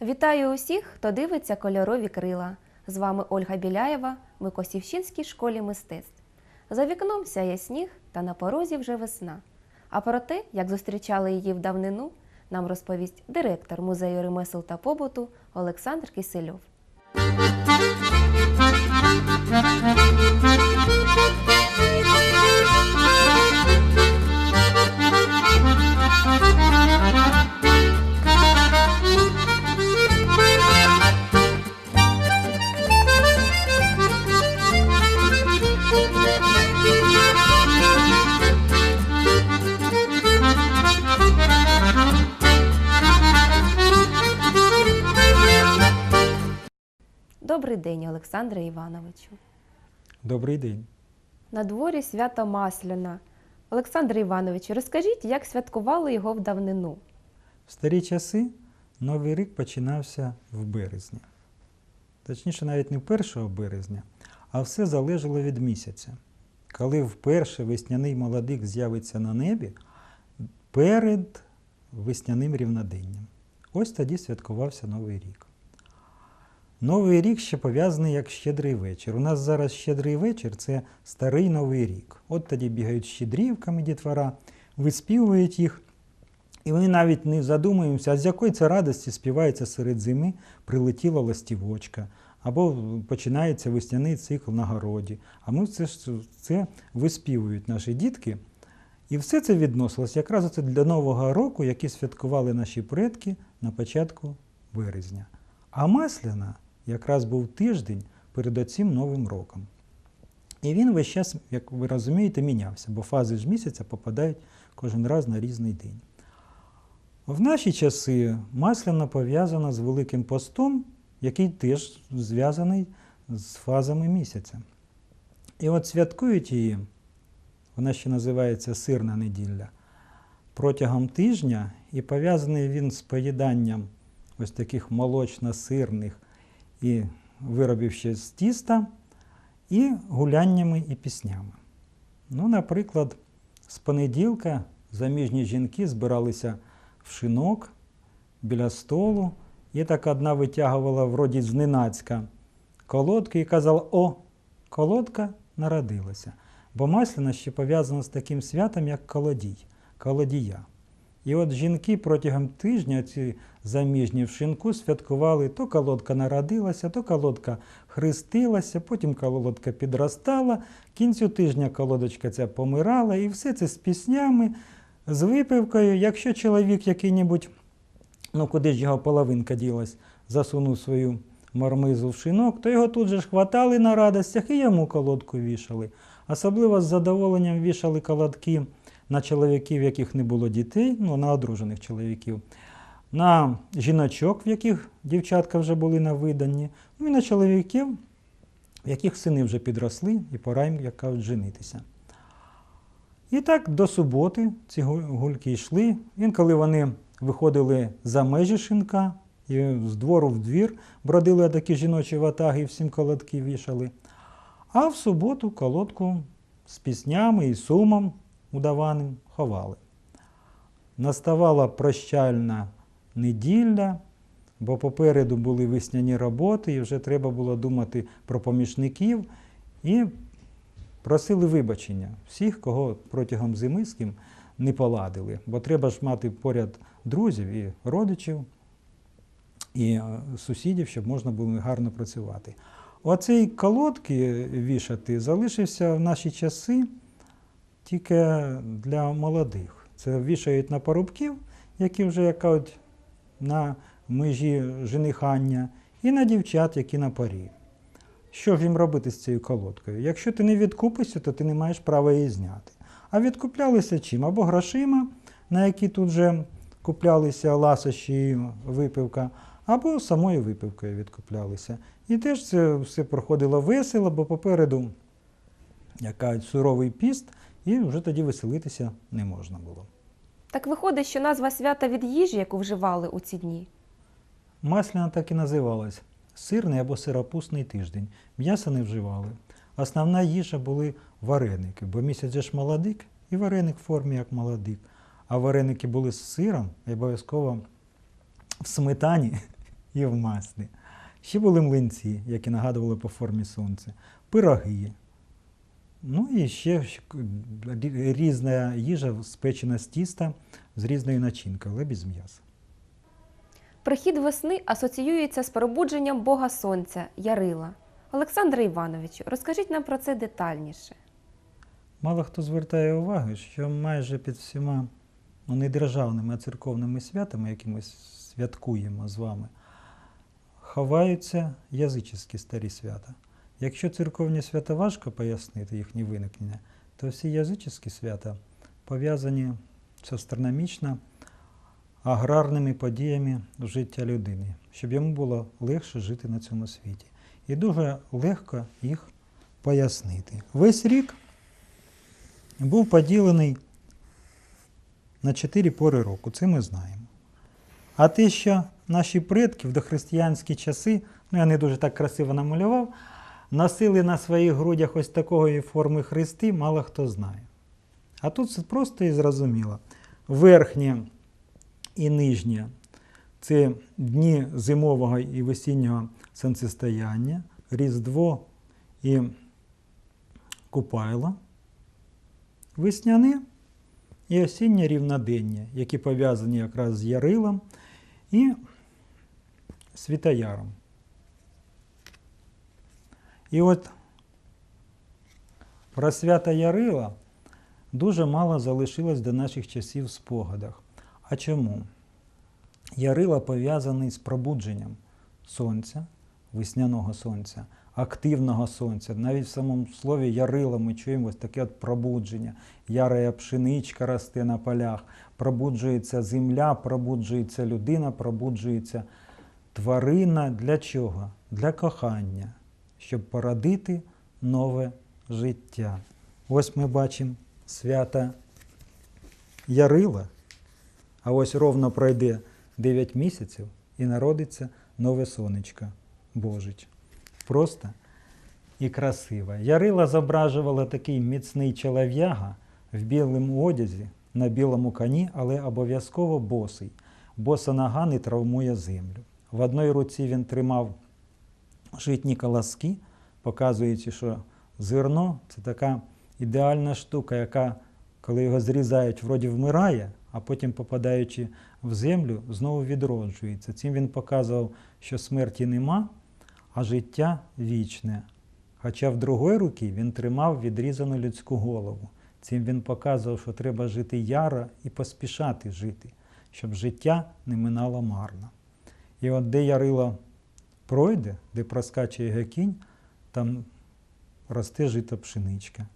Вітаю усіх, хто дивиться кольорові крила. З вами Ольга Біляєва, ми Косівщинській школі мистецтв. За вікном сяє сніг та на порозі вже весна. А про те, як зустрічали її в давнину, нам розповість директор музею ремесел та побуту Олександр Кисельов. Добрий день, Олександре Івановичу. Добрий день. На дворі свято Масляна. Олександре Івановичу, розкажіть, як святкували його в давнину. В старі часи Новий рік починався в березні. Точніше, навіть не 1 березня, а все залежало від місяця. Коли вперше весняний молодик з'явиться на небі перед весняним рівноденням. Ось тоді святкувався Новий рік. Новий рік ще пов'язаний як щедрий вечір. У нас зараз щедрий вечір це старий новий рік. От тоді бігають щедрівками дітвора, виспівують їх. І вони навіть не задумуємося, а з якої це радості співається серед зими, прилетіла ластівочка, або починається весняний цикл на городі. А ми це, ж- це виспівують наші дітки. І все це відносилось якраз оце для Нового року, який святкували наші предки на початку березня. А Масляна якраз був тиждень перед оцим Новим роком. І він весь час, як ви розумієте, мінявся, бо фази ж місяця попадають кожен раз на різний день. В наші часи Масляна пов'язана з Великим постом, який теж зв'язаний з фазами місяця. І от святкують її, вона ще називається сирна неділя, протягом тижня, і пов'язаний він з поїданням ось таких молочно-сирних і виробів ще з тіста, і гуляннями і піснями. Ну, наприклад, з понеділка заміжні жінки збиралися в шинок біля столу, і так одна витягувала вроді зненацька колодки і казала: О, колодка народилася. Бо Масляна ще пов'язана з таким святом, як колодій, колодія. І от жінки протягом тижня, ці заміжні в шинку, святкували то колодка народилася, то колодка хрестилася, потім колодка підростала, кінцю тижня колодочка ця помирала, і все це з піснями, з випивкою. Якщо чоловік який-небудь, ну куди ж його половинка ділась, засунув свою мармизу в шинок, то його тут же ж хватали на радостях і йому колодку вішали. Особливо з задоволенням вішали колодки на чоловіків, в яких не було дітей, ну, на одружених чоловіків, на жіночок, в яких дівчатка вже були на виданні, ну і на чоловіків, в яких сини вже підросли і пора їм, як кажуть, женитися. І так до суботи ці гульки йшли. Інколи вони виходили за межі шинка, і з двору в двір бродили такі жіночі ватаги всім колодки вішали. А в суботу колодку з піснями і сумом удаваним ховали. Наставала прощальна неділя, бо попереду були весняні роботи, і вже треба було думати про помічників. І просили вибачення всіх, кого протягом зими з ким не поладили. Бо треба ж мати поряд друзів і родичів, і е, сусідів, щоб можна було гарно працювати. Оцей колодки вішати залишився в наші часи тільки для молодих. Це вішають на парубків, які вже кажуть, на межі женихання, і на дівчат, які на парі. Що ж їм робити з цією колодкою? Якщо ти не відкупишся, то ти не маєш права її зняти. А відкуплялися чим? Або грошима, на які тут же куплялися ласощі випивка, або самою випивкою відкуплялися. І теж це все проходило весело, бо попереду як кажуть, суровий піст, і вже тоді веселитися не можна було. Так виходить, що назва свята від їжі, яку вживали у ці дні. Масляна так і називалась сирний або сиропусний тиждень. М'яса не вживали. Основна їжа були вареники, бо місяць же ж молодик, і вареник в формі як молодик. А вареники були з сиром і обов'язково в сметані і в маслі. Ще були млинці, які нагадували по формі сонця, пироги. Ну і ще різна їжа спечена з тіста з різною начинкою, але без м'яса. Прихід весни асоціюється з пробудженням Бога Сонця, Ярила. Олександре Івановичу, розкажіть нам про це детальніше. Мало хто звертає увагу, що майже під всіма ну, не державними, а церковними святами, які ми святкуємо з вами, ховаються язичні старі свята. Якщо церковні свята важко пояснити їхнє виникнення, то всі язичні свята пов'язані з астрономічно аграрними подіями життя людини, щоб йому було легше жити на цьому світі. І дуже легко їх пояснити. Весь рік був поділений на чотири пори року, це ми знаємо. А те, що наші предки в дохристиянські часи, ну я не дуже так красиво намалював, носили на своїх грудях ось такої форми хрести, мало хто знає. А тут це просто і зрозуміло. Верхнє і нижнє це дні зимового і весіннього сонцестояння, Різдво і Купайло, весняне і осіннє рівнодення, які пов'язані якраз з Ярилом і Світояром. І от про свята Ярила дуже мало залишилось до наших часів в спогадах. А чому? Ярила пов'язаний з пробудженням сонця, весняного сонця, активного сонця. Навіть в самому слові ярила ми чуємо ось таке от пробудження. Ярая пшеничка росте на полях, пробуджується земля, пробуджується людина, пробуджується тварина. Для чого? Для кохання, щоб породити нове життя. Ось ми бачимо свята Ярила, а ось ровно пройде 9 місяців і народиться нове сонечко Божич. Просто і красиво. Ярила зображувала такий міцний чолов'яга в білому одязі, на білому коні, але обов'язково босий. Боса нога не травмує землю. В одній руці він тримав житні колоски, показуючи, що зерно це така ідеальна штука, яка, коли його зрізають, вроді вмирає, а потім, попадаючи в землю, знову відроджується. Цим він показував, що смерті нема, а життя вічне. Хоча в другій руці він тримав відрізану людську голову. Цим він показував, що треба жити яро і поспішати жити, щоб життя не минало марно. І от де Ярило пройде, де проскаче його кінь, там росте жито пшеничка.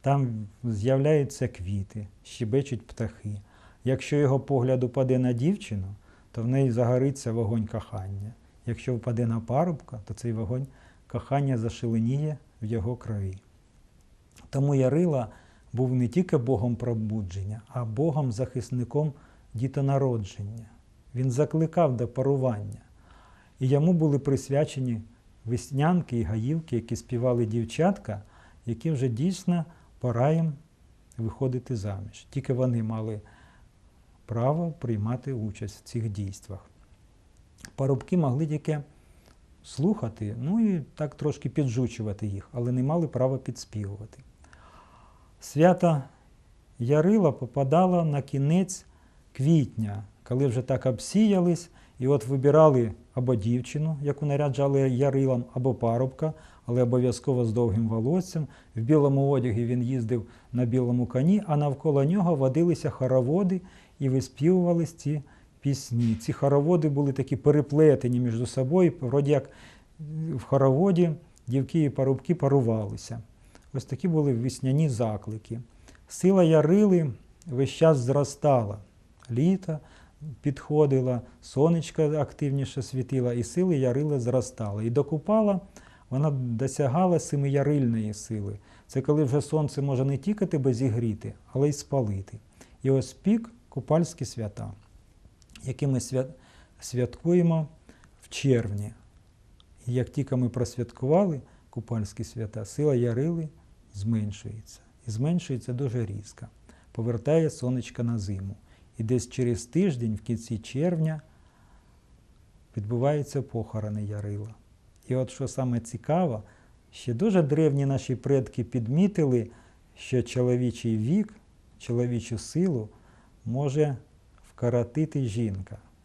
Там з'являються квіти, щебечуть птахи. Якщо його погляд упаде на дівчину, то в неї загориться вогонь кохання. Якщо впаде на парубка, то цей вогонь кохання зашеленіє в його крові. Тому Ярила був не тільки Богом пробудження, а Богом-захисником дітонародження. Він закликав до парування. І йому були присвячені веснянки і гаївки, які співали дівчатка, які вже дійсно пора їм виходити заміж. Тільки вони мали право приймати участь в цих дійствах. Парубки могли тільки слухати, ну і так трошки піджучувати їх, але не мали права підспівувати. Свято Ярила попадало на кінець квітня, коли вже так обсіялись, і от вибирали або дівчину, яку наряджали ярилом, або парубка, але обов'язково з довгим волоссям. В білому одягі він їздив на білому коні, а навколо нього водилися хороводи і виспівувались ці пісні. Ці хороводи були такі переплетені між собою, вроді як в хороводі дівки і парубки парувалися. Ось такі були весняні заклики. Сила Ярили весь час зростала. Літо підходило, сонечко активніше світило, і сили Ярили зростали. І до Купала вона досягала семиярильної сили. Це коли вже сонце може не тільки тебе зігріти, але й спалити. І ось пік купальські свята, які ми святкуємо в червні. І як тільки ми просвяткували купальські свята, сила Ярили зменшується. І зменшується дуже різко. Повертає сонечко на зиму. І десь через тиждень, в кінці червня, відбуваються похорони Ярила. І от що саме цікаво, ще дуже древні наші предки підмітили, що чоловічий вік, чоловічу силу може вкоротити жінка.